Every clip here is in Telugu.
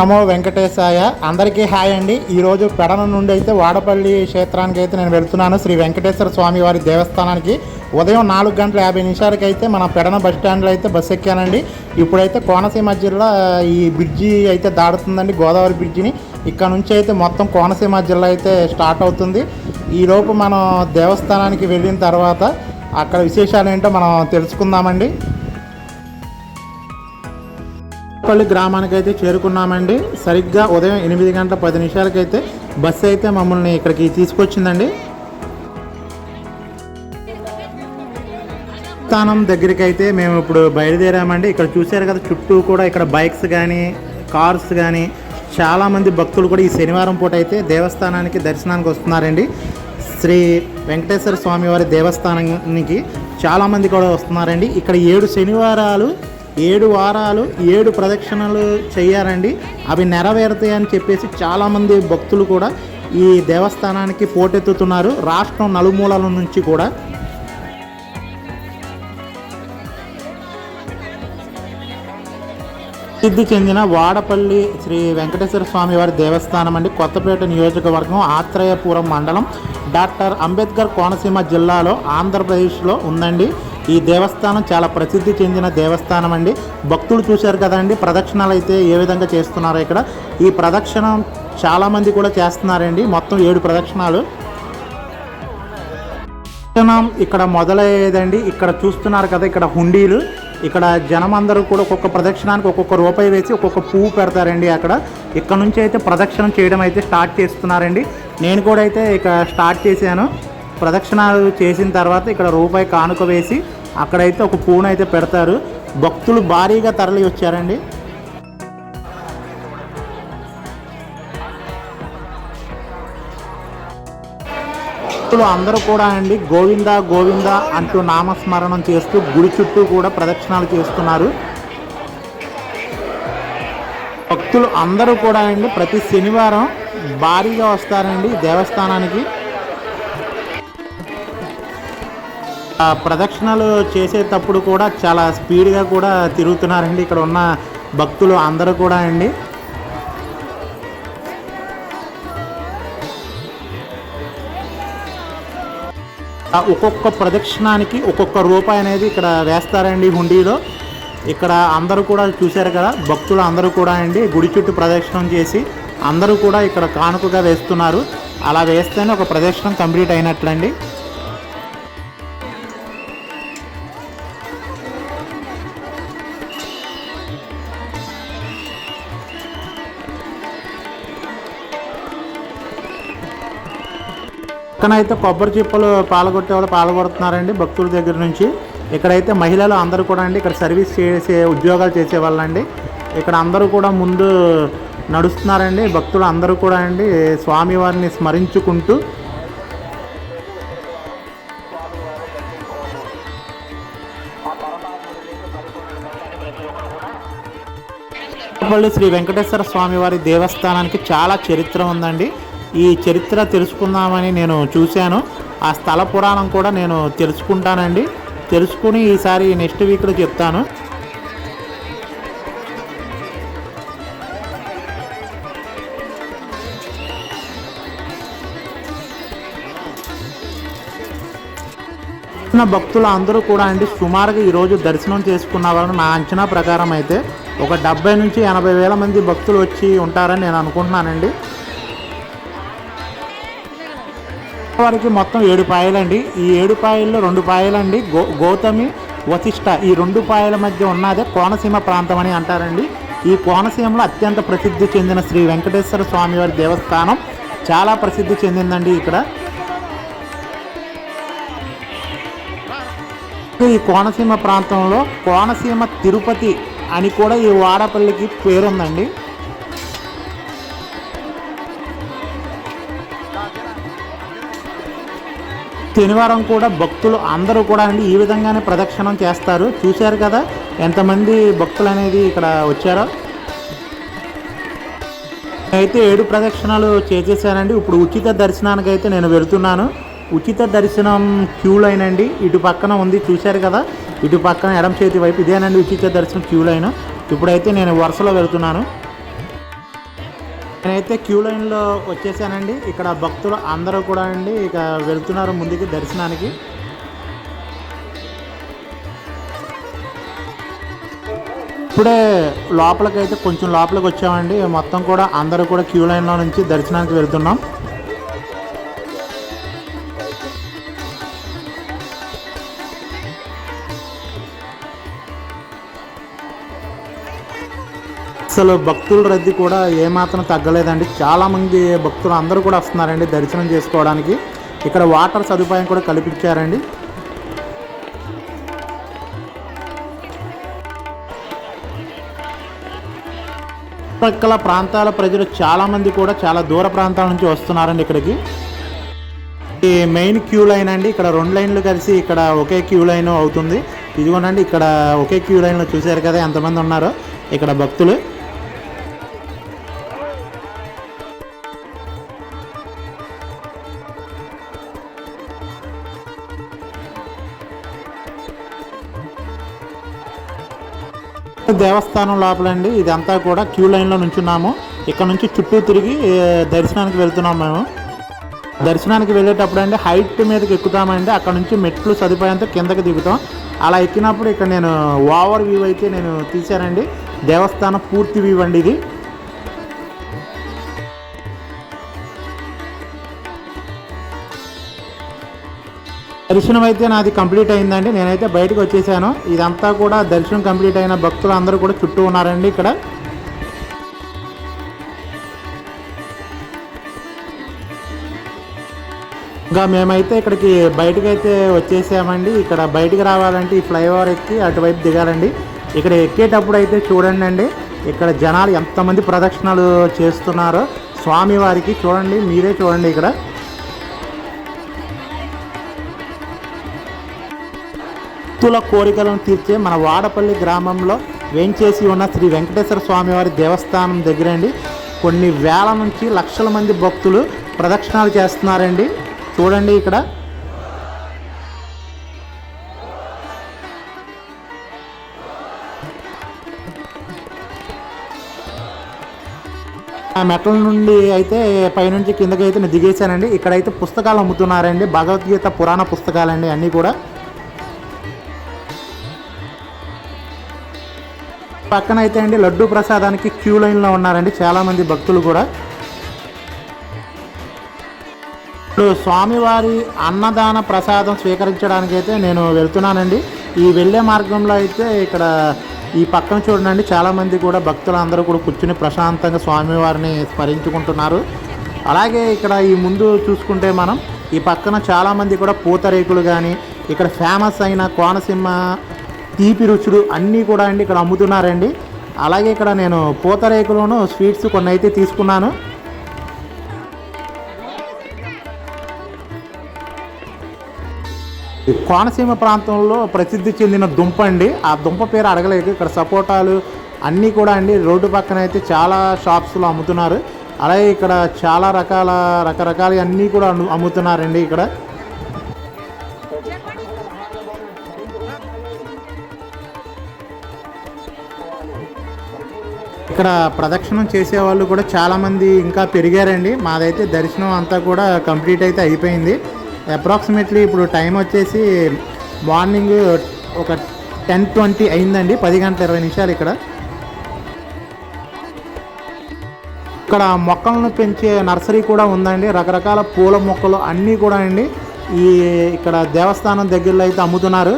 నమో వెంకటేశాయ. అందరికీ హాయ్ అండి. ఈరోజు పెడన నుండి అయితే వాడపల్లి క్షేత్రానికి అయితే నేను వెళ్తున్నాను. శ్రీ వెంకటేశ్వర స్వామి వారి దేవస్థానానికి. ఉదయం నాలుగు గంటల యాభై నిమిషాలకి అయితే మన పెడన బస్ స్టాండ్లో అయితే బస్సు ఎక్కానండి. ఇప్పుడైతే కోనసీమ జిల్లా ఈ బ్రిడ్జి అయితే దాడుతుందండి గోదావరి బ్రిడ్జిని. ఇక్కడ నుంచి అయితే మొత్తం కోనసీమ జిల్లా అయితే స్టార్ట్ అవుతుంది. ఈలోపు మనం దేవస్థానానికి వెళ్ళిన తర్వాత అక్కడ విశేషాలు ఏంటో మనం తెలుసుకుందామండి. పల్లి గ్రామానికి అయితే చేరుకున్నామండి. సరిగ్గా ఉదయం ఎనిమిది గంటల పది నిమిషాలకైతే బస్సు అయితే మమ్మల్ని ఇక్కడికి తీసుకొచ్చిందండి. స్థానం దగ్గరికి అయితే మేము ఇప్పుడు బయలుదేరామండి. ఇక్కడ చూశారు కదా చుట్టూ కూడా ఇక్కడ బైక్స్ కానీ కార్స్ కానీ చాలామంది భక్తులు కూడా ఈ శనివారం పూట అయితే దేవస్థానానికి దర్శనానికి వస్తున్నారండి. శ్రీ వెంకటేశ్వర స్వామి వారి దేవస్థానానికి చాలామంది కూడా వస్తున్నారండి. ఇక్కడ ఏడు శనివారాలు ఏడు వారాలు ఏడు ప్రదక్షిణలు చేయారండి అవి నెరవేరుతాయి అని చెప్పేసి చాలామంది భక్తులు కూడా ఈ దేవస్థానానికి పోటెత్తుతున్నారు. రాష్ట్రం నలుమూలల నుంచి కూడా. ప్రసిద్ధి చెందిన వాడపల్లి శ్రీ వెంకటేశ్వర స్వామి వారి దేవస్థానం అండి. కొత్తపేట నియోజకవర్గం ఆత్రేయపురం మండలం. డాక్టర్ అంబేద్కర్ కోనసీమ జిల్లాలో ఆంధ్రప్రదేశ్లో ఉందండి. ఈ దేవస్థానం చాలా ప్రసిద్ధి చెందిన దేవస్థానం అండి. భక్తులు చూశారు కదండి ప్రదక్షిణలు అయితే ఏ విధంగా చేస్తున్నారో ఇక్కడ. ఈ ప్రదక్షిణ చాలామంది కూడా చేస్తున్నారండి మొత్తం ఏడు ప్రదక్షిణాలు. దర్శనం ఇక్కడ మొదలయ్యేదండి ఇక్కడ చూస్తున్నారు కదా ఇక్కడ హుండీలు. ఇక్కడ జనం అందరూ కూడా ఒక్కొక్క ప్రదక్షిణానికి ఒక్కొక్క రూపాయి వేసి ఒక్కొక్క పువ్వు పెడతారండి అక్కడ. ఇక్కడ నుంచి అయితే ప్రదక్షిణం చేయడం అయితే స్టార్ట్ చేస్తున్నారండి. నేను కూడా అయితే ఇక స్టార్ట్ చేశాను. ప్రదక్షిణాలు చేసిన తర్వాత ఇక్కడ రూపాయి కానుక వేసి అక్కడైతే ఒక పూను అయితే పెడతారు. భక్తులు భారీగా తరలి వచ్చారండి. భక్తులు అందరూ కూడా అండి గోవింద గోవింద అంటూ నామస్మరణం చేస్తూ గుడి చుట్టూ కూడా ప్రదక్షిణాలు చేస్తున్నారు. భక్తులు అందరూ కూడా అండి ప్రతి శనివారం భారీగా వస్తారండి దేవస్థానానికి. ప్రదక్షిణలు చేసేటప్పుడు కూడా చాలా స్పీడ్గా కూడా తిరుగుతున్నారండి. ఇక్కడ ఉన్న భక్తులు అందరూ కూడా అండి. ఒక్కొక్క ప్రదక్షిణానికి ఒక్కొక్క రూపాయి అనేది ఇక్కడ వేస్తారండి హుండీలో. ఇక్కడ అందరూ కూడా చూశారు కదా భక్తులు అందరూ కూడా అండి. గుడి చుట్టూ ప్రదక్షిణం చేసి అందరూ కూడా ఇక్కడ కానుకగా వేస్తున్నారు. అలా వేస్తేనే ఒక ప్రదక్షిణం కంప్లీట్ అయినట్లండి. ఇక్కడైతే కొబ్బరి చిప్పలు పాల్గొట్టే వాళ్ళు పాల్గొడుతున్నారండి భక్తుల దగ్గర నుంచి. ఇక్కడైతే మహిళలు అందరూ కూడా అండి ఇక్కడ సర్వీస్ చేసే ఉద్యోగాలు చేసే వాళ్ళండి. ఇక్కడ అందరూ కూడా ముందు నడుస్తున్నారండి. భక్తులు అందరూ కూడా అండి స్వామివారిని స్మరించుకుంటూ. పల్లి శ్రీ వెంకటేశ్వర స్వామివారి దేవస్థానానికి చాలా చరిత్ర ఉందండి. ఈ చరిత్ర తెలుసుకుందామని నేను చూశాను. ఆ స్థల పురాణం కూడా నేను తెలుసుకుంటానండి. తెలుసుకుని ఈసారి నెక్స్ట్ వీక్లో చెప్తాను. భక్తులు అందరూ కూడా అండి సుమారుగా ఈరోజు దర్శనం చేసుకున్నారని నా అంచనా ప్రకారం అయితే ఒక డెబ్బై నుంచి ఎనభై వేల మంది భక్తులు వచ్చి ఉంటారని నేను అనుకుంటున్నానండి. వరకు మొత్తం ఏడు పాయలండి. ఈ ఏడు పాయల్లో రెండు పాయలండి. గో గౌతమి వశిష్ట ఈ రెండు పాయల మధ్య ఉన్నదే కోనసీమ ప్రాంతం అని అంటారండి. ఈ కోనసీమలో అత్యంత ప్రసిద్ధి చెందిన శ్రీ వెంకటేశ్వర స్వామివారి దేవస్థానం చాలా ప్రసిద్ధి చెందిందండి ఇక్కడ. ఈ కోనసీమ ప్రాంతంలో కోనసీమ తిరుపతి అని కూడా ఈ వాడపల్లికి పేరుందండి. శనివారం కూడా భక్తులు అందరూ కూడా అండి ఈ విధంగానే ప్రదక్షిణం చేస్తారు. చూశారు కదా ఎంతమంది భక్తులు అనేది ఇక్కడ వచ్చారో. అయితే ఏడు ప్రదక్షిణాలు చేసేసానండి. ఇప్పుడు ఉచిత దర్శనానికి అయితే నేను వెళ్తున్నాను. ఉచిత దర్శనం క్యూ లైన్ అండి. ఇటు పక్కన ఉంది చూశారు కదా. ఇటు పక్కన ఎడం చేతి వైపు ఇదేనండి ఉచిత దర్శనం క్యూ లైన్. ఇప్పుడైతే నేను వరుసలో వెళ్తున్నాను. నేనైతే క్యూ లైన్లో వచ్చేసానండి ఇక్కడ భక్తులు అందరూ కూడా అండి ఇక వెళ్తున్నారు ముందుకి దర్శనానికి. ఇప్పుడే లోపలికైతే కొంచెం లోపలికి వచ్చామండి మొత్తం కూడా అందరూ కూడా క్యూ లైన్లో నుంచి దర్శనానికి వెళ్తున్నాం. అసలు భక్తుల రద్దీ కూడా ఏమాత్రం తగ్గలేదండి. చాలామంది భక్తులు అందరూ కూడా వస్తున్నారండి దర్శనం చేసుకోవడానికి. ఇక్కడ వాటర్ సదుపాయం కూడా కల్పించారండి. చుట్టుపక్కల ప్రాంతాల ప్రజలు చాలామంది కూడా చాలా దూర ప్రాంతాల నుంచి వస్తున్నారండి ఇక్కడికి. ఈ మెయిన్ క్యూ లైన్ అండి. ఇక్కడ రెండు లైన్లు కలిసి ఇక్కడ ఒకే క్యూ లైన్ అవుతుంది. ఇదిగోనండి ఇక్కడ ఒకే క్యూ లైన్లో చూశారు కదా ఎంతమంది ఉన్నారో. ఇక్కడ భక్తులు. దేవస్థానం లోపలండి. ఇదంతా కూడా క్యూ లైన్లో నుంచున్నాము. ఇక్కడ నుంచి చుట్టూ తిరిగి దర్శనానికి వెళ్తున్నాం మేము. దర్శనానికి వెళ్ళేటప్పుడు అండి హైట్ మీదకి ఎక్కుతామండి. అక్కడ నుంచి మెట్లు సదుపాయంతో కిందకి దిగుతాం. అలా ఎక్కినప్పుడు ఇక్కడ నేను ఓవర్ వ్యూ అయితే నేను తీశానండి. దేవస్థానం పూర్తి వ్యూ అండి ఇది. దర్శనం అయితే నాది కంప్లీట్ అయిందండి. నేనైతే బయటకు వచ్చేసాను. ఇదంతా కూడా దర్శనం కంప్లీట్ అయిన భక్తులు అందరూ కూడా చుట్టూ ఉన్నారండి ఇక్కడ. ఇంకా మేమైతే ఇక్కడికి బయటకు అయితే వచ్చేసామండి. ఇక్కడ బయటికి రావాలంటే ఈ ఫ్లైఓవర్ ఎక్కి అటువైపు దిగాలండి. ఇక్కడ ఎక్కేటప్పుడు అయితే చూడండి అండి ఇక్కడ జనాలు ఎంతమంది ప్రదక్షిణలు చేస్తున్నారో స్వామివారికి చూడండి. మీరే చూడండి ఇక్కడ. భక్తుల కోరికలను తీర్చే మన వాడపల్లి గ్రామంలో వేంచేసి ఉన్న శ్రీ వెంకటేశ్వర స్వామివారి దేవస్థానం దగ్గరండి. కొన్ని వేల నుంచి లక్షల మంది భక్తులు ప్రదక్షిణాలు చేస్తున్నారండి. చూడండి ఇక్కడ. ఆ మెట్ల నుండి అయితే పైనుంచి కిందకి అయితే నేను దిగేశానండి. ఇక్కడైతే పుస్తకాలు అమ్ముతున్నారండి. భగవద్గీత పురాణ పుస్తకాలండి అన్నీ కూడా. పక్కన అయితే అండి లడ్డు ప్రసాదానికి క్యూ లైన్లో ఉన్నారండి చాలామంది భక్తులు కూడా. ఇప్పుడు స్వామివారి అన్నదాన ప్రసాదం స్వీకరించడానికి అయితే నేను వెళ్తున్నానండి. ఈ వెళ్ళే మార్గంలో అయితే ఇక్కడ ఈ పక్కన చూడండి చాలామంది కూడా భక్తులు అందరూ కూడా కూర్చుని ప్రశాంతంగా స్వామివారిని స్మరించుకుంటున్నారు. అలాగే ఇక్కడ ఈ ముందు చూసుకుంటే మనం ఈ పక్కన చాలామంది కూడా పూతరేకులు కానీ ఇక్కడ ఫేమస్ అయిన కోనసీమ తీపి రుచులు అన్నీ కూడా అండి ఇక్కడ అమ్ముతున్నారండి. అలాగే ఇక్కడ నేను పూతరేకులను స్వీట్స్ కొన్ని అయితే తీసుకున్నాను. కోనసీమ ప్రాంతంలో ప్రసిద్ధి చెందిన దుంప అండి. ఆ దుంప పేరు అడగలేదు. ఇక్కడ సపోటాలు అన్నీ కూడా అండి. రోడ్డు పక్కన అయితే చాలా షాప్స్లో అమ్ముతున్నారు. అలాగే ఇక్కడ చాలా రకాల రకరకాల అన్నీ కూడా అమ్ముతున్నారండి ఇక్కడ. ఇక్కడ ప్రదక్షిణం చేసే వాళ్ళు కూడా చాలామంది ఇంకా పెరిగారండి. మాదైతే దర్శనం అంతా కూడా కంప్లీట్ అయితే అయిపోయింది. అప్రాక్సిమేట్లీ ఇప్పుడు టైం వచ్చేసి మార్నింగ్ ఒక టెన్ ట్వంటీ అయిందండి. పది గంటల ఇరవై నిమిషాలు ఇక్కడ. ఇక్కడ మొక్కలను పెంచే నర్సరీ కూడా ఉందండి. రకరకాల పూల మొక్కలు అన్నీ కూడా అండి. ఈ ఇక్కడ దేవస్థానం దగ్గరలో అయితే అమ్ముతున్నారు.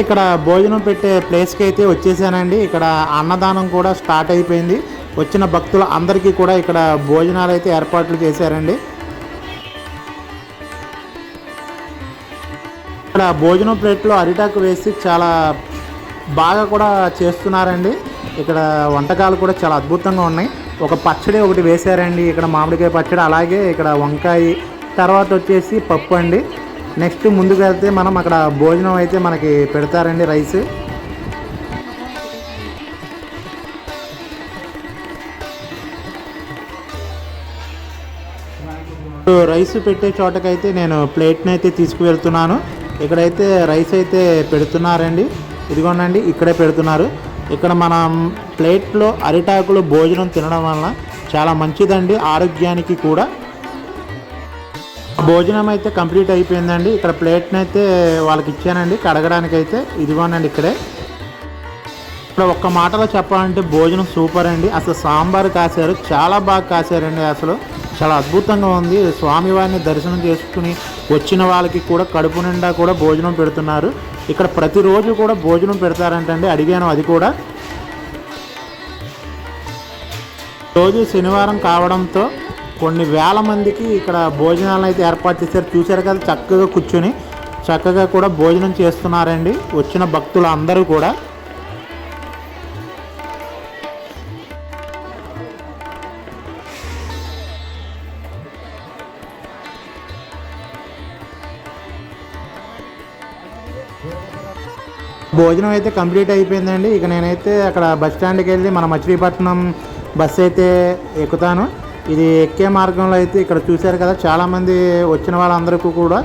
ఇక్కడ భోజనం పెట్టే ప్లేస్కి అయితే వచ్చేసానండి. ఇక్కడ అన్నదానం కూడా స్టార్ట్ అయిపోయింది. వచ్చిన భక్తులు అందరికీ కూడా ఇక్కడ భోజనాలు అయితే ఏర్పాట్లు చేశారండి. ఇక్కడ భోజనం ప్లేట్లో అరిటాకు వేసి చాలా బాగా కూడా చేస్తున్నారండి. ఇక్కడ వంటకాలు కూడా చాలా అద్భుతంగా ఉన్నాయి. ఒక పచ్చడి ఒకటి వేశారండి. ఇక్కడ మామిడికాయ పచ్చడి అలాగే ఇక్కడ వంకాయ తర్వాత వచ్చేసి పప్పు అండి. నెక్స్ట్ ముందుకు వెళ్తే మనం అక్కడ భోజనం అయితే మనకి పెడతారండి రైస్. రైస్ పెట్టే చోటకైతే నేను ప్లేట్ని అయితే తీసుకువెళ్తున్నాను. ఇక్కడైతే రైస్ అయితే పెడుతున్నారండి. ఇదిగోనండి ఇక్కడే పెడుతున్నారు. ఇక్కడ మనం ప్లేట్లో అరిటాకులు భోజనం తినడం వలన చాలా మంచిదండి ఆరోగ్యానికి కూడా. భోజనం అయితే కంప్లీట్ అయిపోయిందండి. ఇక్కడ ప్లేట్ని అయితే వాళ్ళకి ఇచ్చానండి. కడగడానికి అయితే ఇదిగోనండి ఇక్కడే. ఇక్కడ ఒక్క మాటలో చెప్పాలంటే భోజనం సూపర్ అండి. అసలు సాంబార్ కాశారు. చాలా బాగా కాశారండి అసలు. చాలా అద్భుతంగా ఉంది. స్వామివారిని దర్శనం చేసుకుని వచ్చిన వాళ్ళకి కూడా కడుపు నిండా కూడా భోజనం పెడుతున్నారు. ఇక్కడ ప్రతిరోజు కూడా భోజనం పెడతారంటండి. అడిగాను అది కూడా. రోజు శనివారం కావడంతో కొన్ని వేల మందికి ఇక్కడ భోజనాలను అయితే ఏర్పాటు చేశారు. చూశారు కదా చక్కగా కూర్చొని చక్కగా కూడా భోజనం చేస్తున్నారండి. వచ్చిన భక్తులు అందరూ కూడా. భోజనం అయితే కంప్లీట్ అయిపోయిందండి. ఇక నేనైతే అక్కడ బస్ స్టాండ్కి వెళ్ళి మన మచిలీపట్నం బస్ అయితే ఎక్కుతాను. ఇది ఎక్కే మార్గంలో అయితే ఇక్కడ చూశారు కదా చాలామంది వచ్చిన వాళ్ళందరికీ కూడా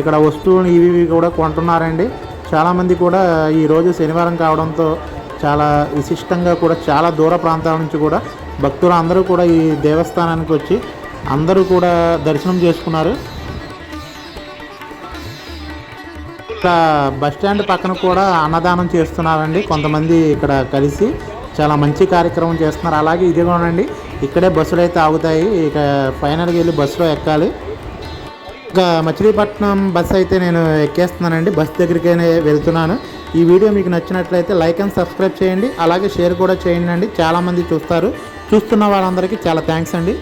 ఇక్కడ వస్తువులు ఇవి ఇవి కూడా కొంటున్నారండి. చాలామంది కూడా ఈరోజు శనివారం కావడంతో చాలా విశిష్టంగా కూడా చాలా దూర ప్రాంతాల నుంచి కూడా భక్తులు అందరూ కూడా ఈ దేవస్థానానికి వచ్చి అందరూ కూడా దర్శనం చేసుకున్నారు. ఇక్కడ బస్ స్టాండ్ పక్కన కూడా అన్నదానం చేస్తున్నారండి కొంతమంది ఇక్కడ కలిసి చాలా మంచి కార్యక్రమం చేస్తున్నారు. అలాగే ఇది ఇక్కడే బస్సులు అయితే ఆగుతాయి. ఇక ఫైనల్గా వెళ్ళి బస్సులో ఎక్కాలి. ఇక మచిలీపట్నం బస్ అయితే నేను ఎక్కేస్తున్నానండి. బస్ దగ్గరికైనా వెళ్తున్నాను. ఈ వీడియో మీకు నచ్చినట్లయితే లైక్ అండ్ సబ్స్క్రైబ్ చేయండి. అలాగే షేర్ కూడా చేయండి అండి. చాలామంది చూస్తారు. చూస్తున్న వాళ్ళందరికీ చాలా థ్యాంక్స్ అండి.